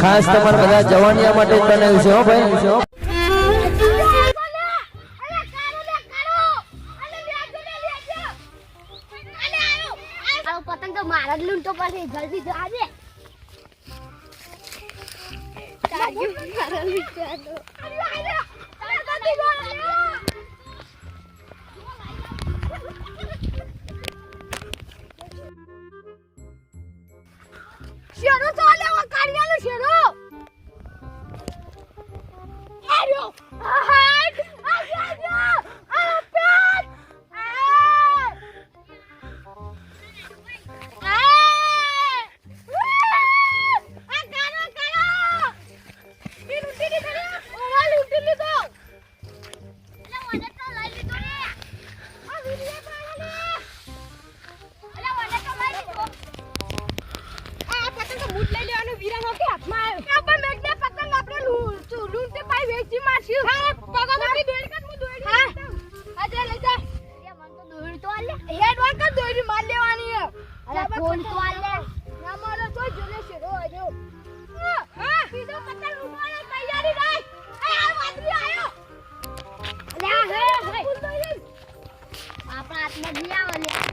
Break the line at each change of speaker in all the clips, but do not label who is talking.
ખાસ તમારે બધા જવાનિયા માટે બનાવ્યું છે હો ભાઈ
પતંગ તો મારા જ લૂંટો પછી જલ્દી જો આજે મારા લૂંટો ફોન તો આલે. ના મારો તો જોને શેરો આજો હા બીજો પતંગ ઉઠાડે તૈયારી રાખ. એ આ વાદળી આયો. અલ્યા હે હે. આપણા હાથમાં નહીં આવે લ્યા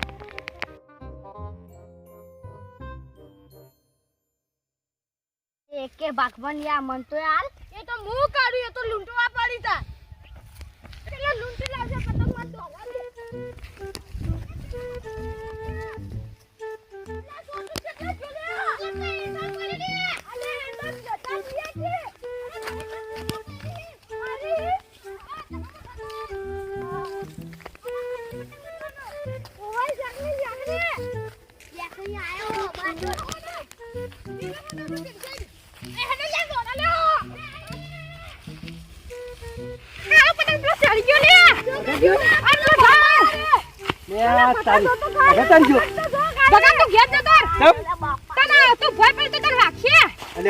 એકે ભગવાન યા મન તો યાર. એ તો મું કાઢ્યું એ તો લૂંટવા પડી તા.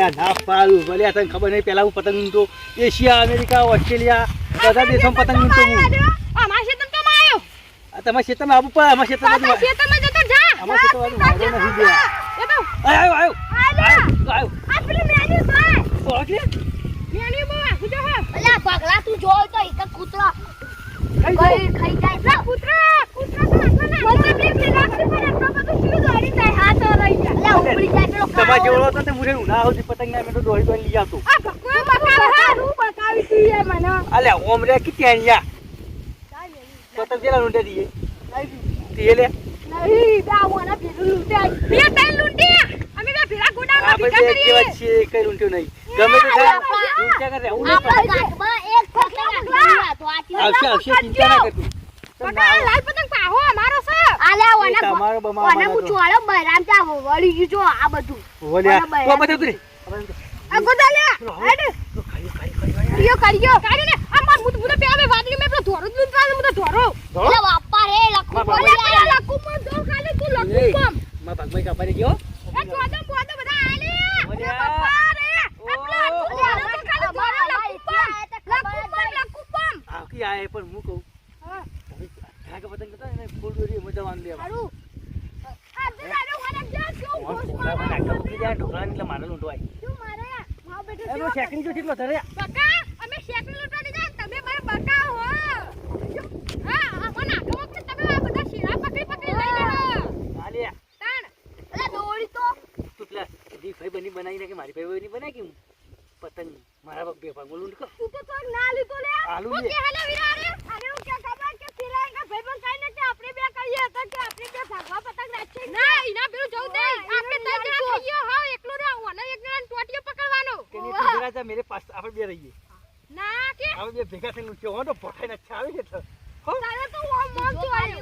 ના ભલે તને ખબર નહીં પેલા હું પતંગ ઊંટો એશિયા અમેરિકા ઓસ્ટ્રેલિયા બધા દેશોમાં પતંગ ઊંટો હું તમારા ક્ષેત્રમાં આવવું પડે
તું તો ખાઈ જાય કૂતરા કૂતરા તો આટલા મને બીક લાગતી પણ એટલો બધો શું દોડી જાય હાથ રહી જાય અલ્યા ઉપડી જાય પેલો
તમારે જેવડો હતો તે મુરે ઉના આવતી પતંગ ના મેં દોડી દોડી લઈ આવતો.
આ ભગવાન બકાવ હારું બકાવી તું એ મને.
અલ્યા ઓમ રે કે ત્યાં પતંગ જેલા લૂંટે દઈએ. તે લે.
નહીં બા મને ભેરું લૂંટે. બે તઈ લૂંટી. અમે બે ભેરા ગોડામાં
આપણે કેવા છીએ કઈ લૂંટ્યો નહીં. ગમે તે થાય લૂંટ્યા કરે નહીં
એક પતંગ આટલી
આવશે આવશે ચિંતા ના કરતું.
લાલ પતંગ પાહો અમારો છે. આલે ઓને
તમારો બમાવાનો
ઓને હું ચોળો બરામ તા વળી ગયું જો આ બધું.
બોલ્યા તો બધું ઉતરી.
આ હેડ.
ખાઈ ખાઈ ખાઈ
કરિયો કરિયો આ માર મુત મુત પે આવે વાદળી મે પેલો ધોરો જ લૂંટવા મુત ધોરો. એટલે બાપા રે લખો બોલે પેલા લખુ મત દો ખાલી તું લખો કમ.
માં ભાગમાં કાપા ગયો.
એ ચોદમ બોદમ બધા આલે. બાપા રે
ઓ.
આપલા તું ધોરો તો ખાલી ધોરો લખુ કમ લખુ કમ લખુ
આ આય પણ હું કહું.
હા.
ધાગા પતંગ કરતા ને ફૂલ દોરી મજા વાન
હારું આ જા મારે
ઢોકળા એટલે મારે લૂંટવાય
તું મારે? માવ બેટો
એનો શેકરી જો કેટલો ધરે.
બકા અમે તમે મારા બકા હો. હા અમને આખો વખત તમે આ બધા શીરા પકડી પકડી લઈ લેવો.
હાલે
તાણ અરે દોડી તો.
તું પેલા દી ભાઈ બની બનાવી ને કે મારી ભાઈ બની બનાવી કે હું? પતંગ. મારા બે ભાગમાં લૂંટ કર.
તું તો તો ના લીધો લે.
આલુ લે.
કે હાલે વીરા રે અરે હું કે ખબર કે ફિરાય કે ભાઈ પણ કઈ નથી આપણે બે કહીએ તો કે આપણે બે ભાગવા પતંગ રાખીએ ના ઈના પેલું જવું દે. આપણે તઈ જણા ખાઈએ હા એકલો રે ઓને એક જણા ટોટીઓ પકડવાનો.
કે નહીં તું જા મેરે પાસ આપણે બે રહીએ.
ના કે?
આપણે બે ભેગા થઈને લૂંટ્યો હો તો ભોઠાઈ ને આવી એટલે. હો?
તારે તો ઓમ મોમ જોઈ ઓને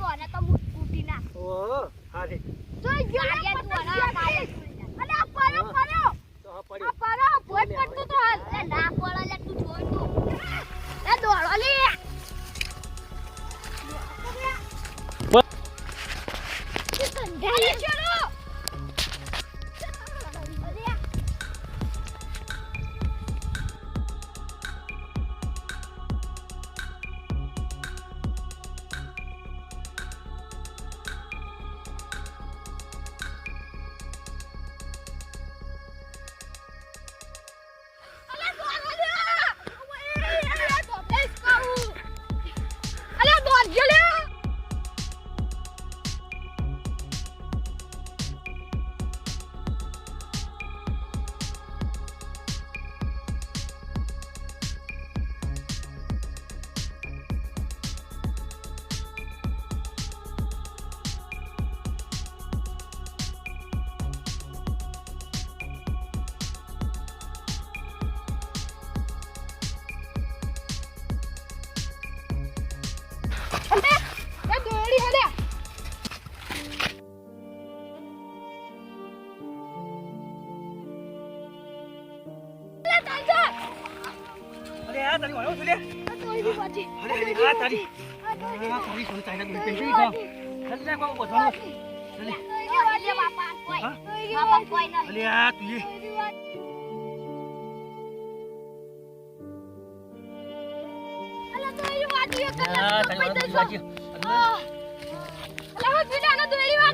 આ
તું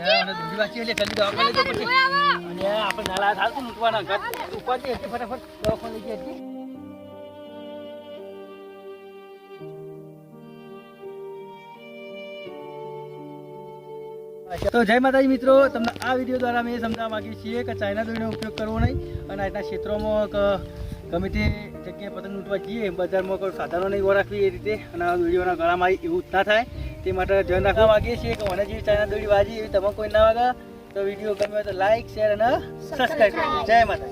અલે
હું દોરી એટલે દવાખાને અને આપણે નાલા થાળ તો મૂકવાના ઘર ઉપાડી હતી ફટાફટ દવાખાને લઈ જઈએ તો જય માતાજી મિત્રો તમને આ વીડિયો દ્વારા અમે સમજાવવા માંગીએ છીએ કે ચાઇના દોરીનો ઉપયોગ કરવો નહીં અને આજના ક્ષેત્રોમાં ગમે તે જગ્યાએ પતંગ લૂંટવા જઈએ બજારમાં કોઈ સાધનો નહીં ઊભા રાખવી એ રીતે. અને દોડીઓના ગળામાં એવું જ ના થાય. તે માટે ધ્યાન રાખવા. માંગીએ છીએ કે મને જેવી ચાઇના દોડી વાજી એવી તમે કોઈ ના વાગા. તો વીડિયો ગમે તો લાઈક શેર અને સબસ્ક્રાઈબ કરજો જય માતાજી.